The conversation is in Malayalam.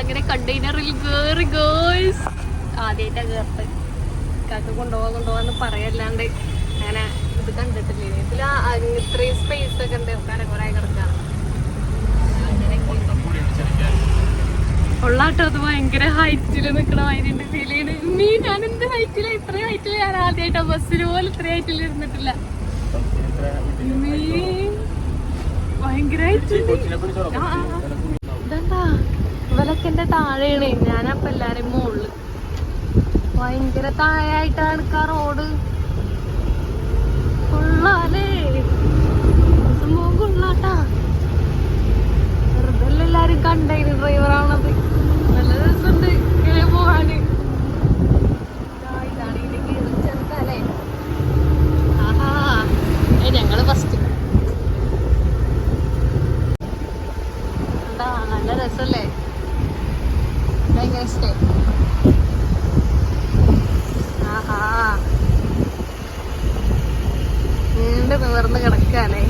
അങ്ങനെ കണ്ടെയ്നറിൽ കേറി ഗേൾസ് ആദ്യമായിട്ടാ കേർത്ത് കാക്ക കൊണ്ടുപോവാ കൊണ്ടുപോവാന്ന് പറയല്ലാണ്ട്. അങ്ങനെ ഇത് കണ്ടിട്ടില്ലേ? ഇതിൽ ഇത്രയും സ്പേസ് ഒക്കെ ഉണ്ട്. കര കുറെ കിടക്കാം കൊള്ളാട്ടോ അത് ഭയങ്കര ഹൈറ്റിൽ നിൽക്കണ മാതിരി ഫീൽ നീ ഞാൻ എന്ത് ഹൈറ്റിൽ ഇത്രയും ഹൈറ്റിൽ ഞാൻ ആദ്യമായിട്ടാ ബസ്സിൽ പോലെ ഇത്ര ഹൈറ്റിൽ ഇരുന്നിട്ടില്ല. ഭയങ്കര ഹൈറ്റ് ഇതെന്താ? ഇവലൊക്കെ എന്റെ താഴെയാണ്. ഞാനപ്പൊ എല്ലാരും മുകളിൽ ഭയങ്കര താഴെയായിട്ടാണ് റോഡ്. കൊള്ളാലേ കൊള്ളാട്ടാ. വെറുതെ എല്ലാരും കണ്ടെയ്നർ ഡ്രൈവറാണത് നല്ല രസമുണ്ട് ഇങ്ങനെ പോവാന്. ഞങ്ങൾ ഫസ്റ്റ് നല്ല രസല്ലേ ഭയങ്കര ഇഷ്ടേ ആഹാ. നീണ്ടു നിവർന്ന് കിടക്കാല്ലേ